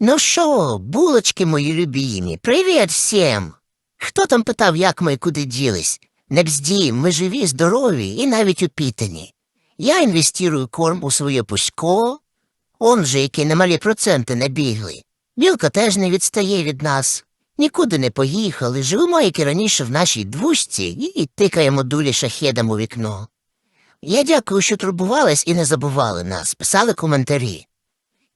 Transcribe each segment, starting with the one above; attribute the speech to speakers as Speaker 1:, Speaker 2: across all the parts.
Speaker 1: Ну що, булочки мої любімі, привіт всім! Хто там питав, як ми куди ділись? Не бздій, ми живі, здорові і навіть упітані. Я інвестирую корм у своє пусько, он же, які немалі проценти набігли. Білка теж не відстає від нас. Нікуди не поїхали, живемо, як і раніше в нашій двушці, і тикаємо дулі шахедам у вікно. Я дякую, що турбувались і не забували нас, писали коментарі.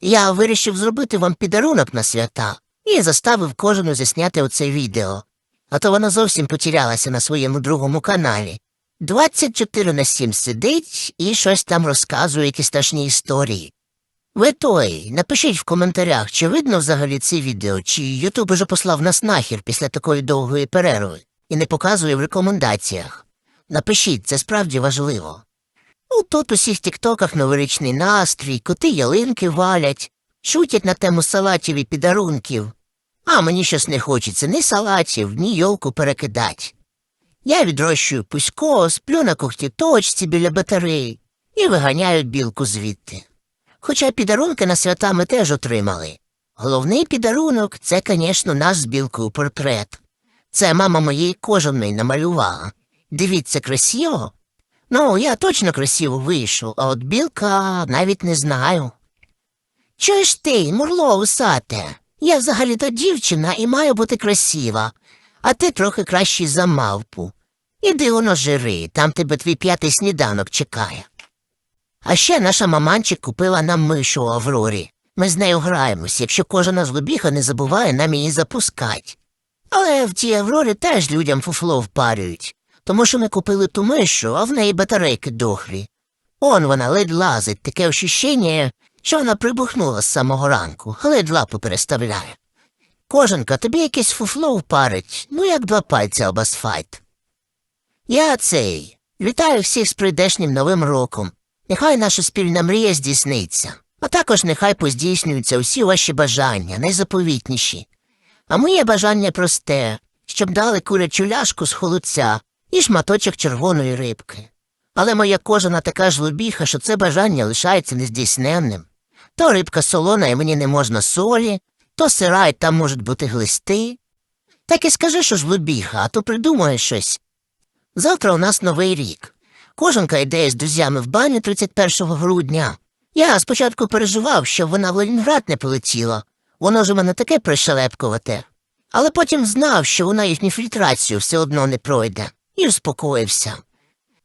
Speaker 1: Я вирішив зробити вам підарунок на свята і заставив кожну засняти оце відео, а то вона зовсім потерялася на своєму другому каналі. 24 на 7 сидить і щось там розказує якісь страшні історії. Ви той, напишіть в коментарях, чи видно взагалі це відео, чи Ютуб уже послав нас нахер після такої довгої перерви і не показує в рекомендаціях. Напишіть, це справді важливо. Ну, тут у всіх тіктоках новорічний настрій, коти ялинки валять, шутять на тему салатів і підарунків. А мені щось не хочеться ні салатів, ні йолку перекидать. Я відрощую пусько, сплю на точці біля батареї і виганяю білку звідти. Хоча підарунки на свята ми теж отримали. Головний підарунок це, звісно, наш з білкою портрет. Це мама моєї кожаної намалювала. Дивіться, красиво. Ну, я точно красиво вийшов, а от білка навіть не знаю. Чуєш ти, мурло усате? Я взагалі-то дівчина і маю бути красива, а ти трохи кращий за мавпу. Іди воно жири, там тебе твій п'ятий сніданок чекає. А ще наша маманчик купила нам мишу у Аврорі. Ми з нею граємось, якщо кожна злобіха не забуває нам її запускать. Але в тій Аврорі теж людям фуфло впарюють, тому що ми купили ту мишу, а в неї батарейки дохлі. Он вона ледь лазить, таке ощущення, що вона прибухнула з самого ранку, ледь лапу переставляє. Коженка, тобі якесь фуфло впарить, ну як два пальця об асфальт. Я цей. Вітаю всіх з прийдешнім новим роком. Нехай наша спільна мрія здійсниться, а також нехай поздійснюються усі ваші бажання, найзаповітніші. А моє бажання просте, щоб дали курячу ляшку з холодця і шматочок червоної рибки. Але моя кожана така жлобіха, що це бажання лишається нездійсненним. То рибка солона і мені не можна солі, то сира і там можуть бути глисти. Так і скажи, що жлобіха, а то придумає щось. Завтра у нас новий рік. Кожанка йде з друзями в баню 31 грудня. Я спочатку переживав, що вона в Ленінград не полетіла. Воно ж у мене таке пришелепкувате. Але потім знав, що вона їхню фільтрацію все одно не пройде, і успокоївся.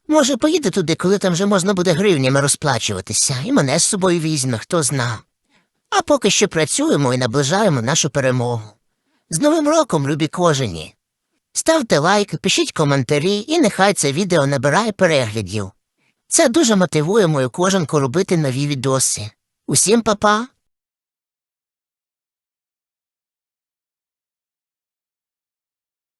Speaker 1: Може, поїде туди, коли там вже можна буде гривнями розплачуватися, і мене з собою візьме, хто зна. А поки що працюємо і наближаємо нашу перемогу. З Новим роком, любі кожені! Ставте лайк, пишіть коментарі і нехай це відео набирає переглядів. Це дуже мотивує мою кожанку робити нові відоси. Усім па-па!